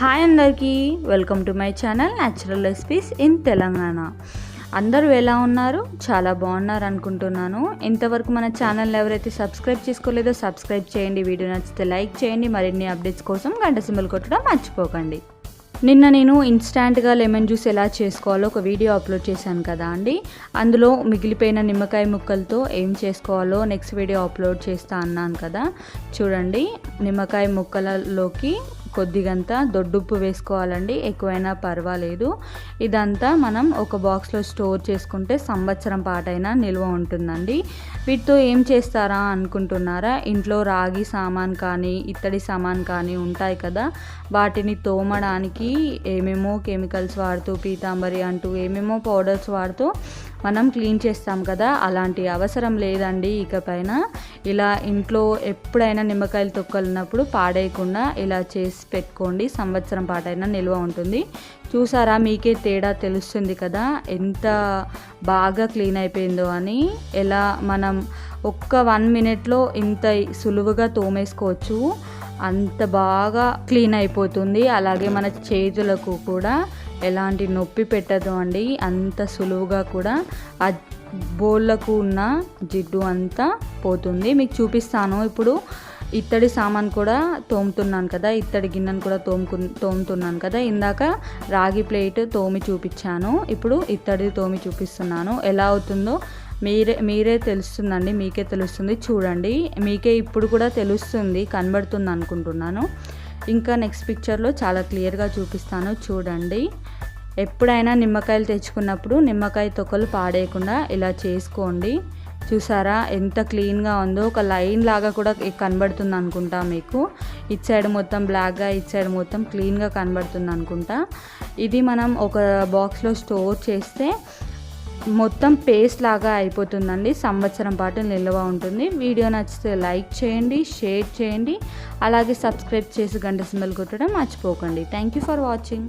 Hi అందరికీ welcome to my channel natural recipes in Telangana. అందరూ ఎలా ఉన్నారు? చాలా బాగున్నారు అనుకుంటున్నాను. ఇంతవరకు మన ఛానల్ ఎవరైతే సబ్స్క్రైబ్ చేసుకోలేదో సబ్స్క్రైబ్ చేయండి. వీడియో నచ్చితే లైక్ చేయండి. మరిన్ని అప్డేట్స్ కోసం గంట సింబల్ కొట్టడం మర్చిపోకండి. నిన్న నేను ఇన్స్టాంట్గా లెమన్ జ్యూస్ ఎలా చేసుకోవాలో ఒక వీడియో అప్లోడ్ చేశాను కదా అండి. అందులో మిగిలిపోయిన నిమ్మకాయ ముక్కలతో ఏం చేసుకోవాలో నెక్స్ట్ వీడియో అప్లోడ్ చేస్తా అన్నాను కదా. చూడండి నిమ్మకాయ ముక్కలలోకి కొద్దిగంత దొడ్డుప్పు వేసుకోవాలండి ఎక్కువైనా పర్వాలేదు. ఇదంతా మనం ఒక బాక్స్లో స్టోర్ చేసుకుంటే సంవత్సరం పాటైనా నిల్వ ఉంటుందండి. వీటితో ఏం చేస్తారా అనుకుంటున్నారా? ఇంట్లో రాగి సామాన్ కానీ ఇత్తడి సామాన్ కానీ ఉంటాయి కదా వాటిని తోమడానికి ఏమేమో కెమికల్స్ వాడుతూ పీతాంబరి అంటూ ఏమేమో పౌడర్స్ వాడుతూ మనం క్లీన్ చేస్తాం కదా అలాంటి అవసరం లేదండి ఇకపైన. ఇలా ఇంట్లో ఎప్పుడైనా నిమ్మకాయలు తొక్కలున్నప్పుడు పాడేయకుండా ఇలా చేసి పెట్టుకోండి. సంవత్సరం పాటైనా నిల్వ ఉంటుంది. చూసారా మీకే తేడా తెలుస్తుంది కదా ఎంత బాగా క్లీన్ అయిపోయిందో అని. ఎలా మనం ఒక్క వన్ మినిట్లో ఇంత సులువుగా తోమేసుకోవచ్చు. అంత బాగా క్లీన్ అయిపోతుంది. అలాగే మన చేతులకు కూడా ఎలాంటి నొప్పి పెట్టదు అండి. అంత సులువుగా కూడా ఆ బోళ్ళకు ఉన్న జిడ్డు అంతా పోతుంది. మీకు చూపిస్తాను. ఇప్పుడు ఇత్తడి సామాన్ కూడా తోముతున్నాను కదా ఇత్తడి గిన్నెను కూడా తోముకు తోముతున్నాను కదా. ఇందాక రాగి ప్లేట్ తోమి చూపించాను. ఇప్పుడు ఇత్తడి తోమి చూపిస్తున్నాను. ఎలా అవుతుందో మీరే మీరే తెలుస్తుందండి. మీకే తెలుస్తుంది. చూడండి. మీకే ఇప్పుడు కూడా తెలుస్తుంది. కనబడుతుంది అనుకుంటున్నాను. ఇంకా నెక్స్ట్ పిక్చర్లో చాలా క్లియర్గా చూపిస్తాను చూడండి. ఎప్పుడైనా నిమ్మకాయలు తెచ్చుకున్నప్పుడు నిమ్మకాయ తొక్కలు పాడేయకుండా ఇలా చేసుకోండి. చూసారా ఎంత క్లీన్గా ఉందో ఒక లైన్ లాగా కూడా కనబడుతుంది అనుకుంటా మీకు. ఇటు సైడ్ మొత్తం బ్లాక్గా ఇటు సైడ్ మొత్తం క్లీన్గా కనబడుతుంది అనుకుంటా. ఇది మనం ఒక బాక్స్లో స్టోర్ చేస్తే మొత్తం పేస్ట్ లాగా అయిపోతుందండి. సంవత్సరం పాటు నిల్వ ఉంటుంది. వీడియో నచ్చితే లైక్ చేయండి షేర్ చేయండి. అలాగే సబ్స్క్రైబ్ చేసి గంట సింబల్ కొట్టడం మర్చిపోకండి. Thank you for watching.